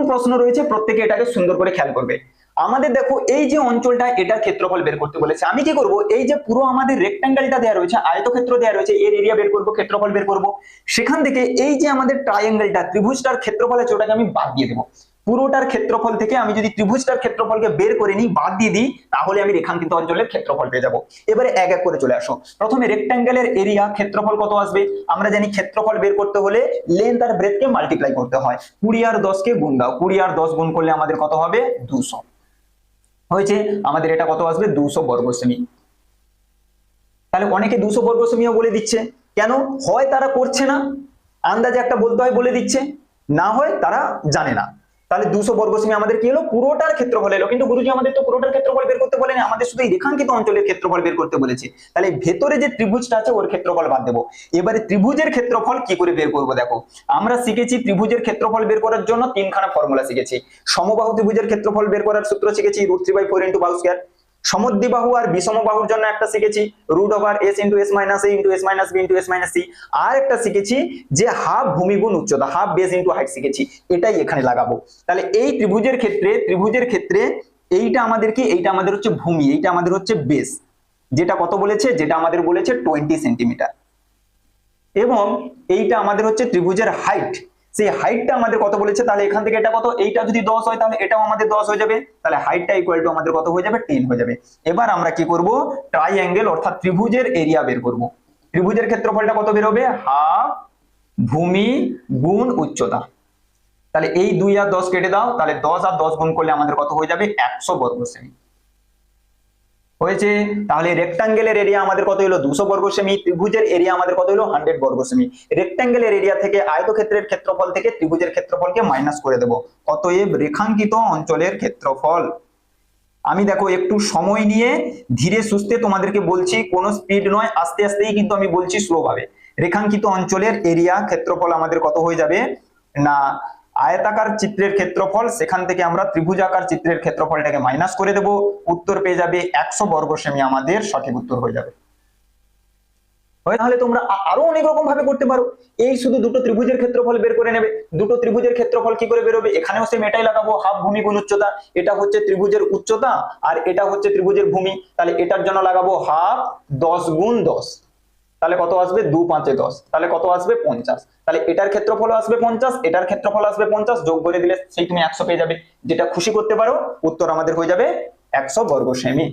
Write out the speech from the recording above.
দারুণ প্রশ্ন রয়েছে প্রত্যেকে এটাকে সুন্দর করে খেয়াল করবে। আমাদের দেখো, এই যে অঞ্চলটা, এটার ক্ষেত্রফল বের করতে বলেছে। আমি কি করব? এই যে পুরো আমাদের রেক্টাঙ্গেলটা দেওয়া রয়েছে, আয়তক্ষেত্র দেওয়া রয়েছে, এর এরিয়া বের করব, ক্ষেত্রফল বের করব। সেখান থেকে এই যে আমাদের ট্রায়াঙ্গেলটা ত্রিভুজটার ক্ষেত্রফল আছে, ওটাকে আমি বাদ দিয়ে দেবো। পুরোটার ক্ষেত্রফল থেকে আমি যদি ত্রিভুজটার ক্ষেত্রফলকে বের করে নিই, বাদ দিয়ে দিই, তাহলে আমি রেখাঙ্কিত অঞ্চলের ক্ষেত্রফল পেয়ে যাব। এবারে এক এক করে চলে আসো। প্রথমে রেক্ট্যাঙ্গেলের এরিয়া ক্ষেত্রফল কত আসবে? আমরা জানি ক্ষেত্রফল বের করতে হলে লেন্থ আর ব্রেথকে মাল্টিপ্লাই করতে হয়। কুড়ি আর দশকে গুণ দাও। কুড়ি আর দশ গুণ করলে আমাদের কত হবে? দুশো। হয়েছে? আমাদের এটা কত আসবে? দুশো বর্গ সেমি তাহলে অনেকে দুশো বর্গ সেমিও বলে দিচ্ছে। কেন? হয় তারা করছে না, আন্দাজে একটা বলতে হয় বলে দিচ্ছে। না হয় তারা জানে না। তাহলে দুশো বর্গ সেমি আমাদের কি হলো? পুরোটার ক্ষেত্রফল এলো। কিন্তু গুরুজি আমাদের তো পুরোটার ক্ষেত্রফল বের করতে বলেনি। আমাদের শুধু এই রেখাঙ্কিত অঞ্চলের ক্ষেত্রফল বের করতে বলেছে। তাহলে ভেতরে যে ত্রিভুজটা আছে, ওর ক্ষেত্রফল বাদ দেবো। এবারে ত্রিভুজের ক্ষেত্রফল কি করে বের করব দেখো? আমরা শিখেছি ত্রিভুজের ক্ষেত্রফল বের করার জন্য তিনখানা ফর্মুলা শিখেছি। সমবাহু ত্রিভুজের ক্ষেত্রফল বের করার সূত্র শিখেছি root three by four into বাহু স্কোয়ার সমদ্বিবাহু আর বিষমবাহুর জন্য একটা শিখেছি root over S into S minus A into S minus B into S minus C আর একটা শিখেছি যে হাফ ভূমিগুণ উচ্চতা হাফ বেস ইন্টু হাইট শিখেছি, এটাই এখানে লাগাবো। তাহলে এই ত্রিভুজের ক্ষেত্রে ত্রিভুজের ক্ষেত্রে এইটা আমাদের কি? এইটা আমাদের হচ্ছে ভূমি, এইটা আমাদের হচ্ছে বেস যেটা কত বলেছে? যেটা আমাদের বলেছে টোয়েন্টি সেন্টিমিটার এবং এইটা আমাদের হচ্ছে ত্রিভুজের হাইট সেই হাইটটা আমাদের কত বলেছে? তাহলে এখান থেকে এটা কত? এইটা যদি দশ হয়, তাহলে এটাও আমাদের দশ হয়ে যাবে। তাহলে হাইটটা ইকুয়াল টু আমাদের কত হয়ে যাবে? টেন হয়ে যাবে। এবার আমরা কি করব? ট্রাইঅ্যাঙ্গেল অর্থাৎ ত্রিভুজের এরিয়া বের করব। ত্রিভুজের ক্ষেত্রফলটা কত বের হবে? হাফ ভূমি গুণ উচ্চতা। তাহলে এই দুই আর দশ কেটে দাও। তাহলে দশ আর দশ গুণ করলে আমাদের কত হয়ে যাবে? একশো বর্গ সেমি। হয়েছে? তাহলে রেক্টাঙ্গেলের এরিয়া আমাদের কত হলো? দুশো বর্গ সেমি ত্রিভুজের এরিয়া আমাদের কত হলো? হান্ড্রেড বর্গ সেমি রেক্টাঙ্গেলের এরিয়া থেকে আয়তক্ষেত্রের ক্ষেত্রফল থেকে ত্রিভুজের ক্ষেত্রফলকে মাইনাস করে দেবো। অতএব রেখাঙ্কিত অঞ্চলের ক্ষেত্রফল। আমি দেখো, একটু সময় নিয়ে ধীরে সুস্থে তোমাদেরকে বলছি, কোনো স্পিড নয়, আস্তে আস্তেই কিন্তু আমি বলছি স্লো ভাবে। রেখাঙ্কিত অঞ্চলের এরিয়া ক্ষেত্রফল আমাদের কত হয়ে যাবে? না আয়তাকার চিত্রের ক্ষেত্রফল, সেখান থেকে আমরা ত্রিভুজাকার চিত্রের ক্ষেত্রফলটাকে মাইনাস করে দেব। উত্তর পেয়ে যাবে একশো বর্গ সেমি আমাদের সঠিক উত্তর হয়ে যাবে। তাহলে তোমরা আরও অনেক রকম ভাবে করতে পারো। এই শুধু দুটো ত্রিভুজের ক্ষেত্রফল বের করে নেবে। দুটো ত্রিভুজের ক্ষেত্রফল কি করে বেরোবে? এখানেও সেম এটাই লাগাবো। হাফ ভূমি গুণ উচ্চতা। এটা হচ্ছে ত্রিভুজের উচ্চতা আর এটা হচ্ছে ত্রিভুজের ভূমি। তাহলে এটার জন্য লাগাবো হাফ দশ গুণ দশ। তাহলে কত আসবে? দু পাঁচে দশ। তাহলে কত আসবে? পঞ্চাশ। তাহলে এটার ক্ষেত্রফল আসবে পঞ্চাশ, এটার ক্ষেত্রফল আসবে পঞ্চাশ, যোগ করে দিলে সেই তুমি একশো পেয়ে যাবে। যেটা খুশি করতে পারো, উত্তর আমাদের হয়ে যাবে একশো বর্গ সেমি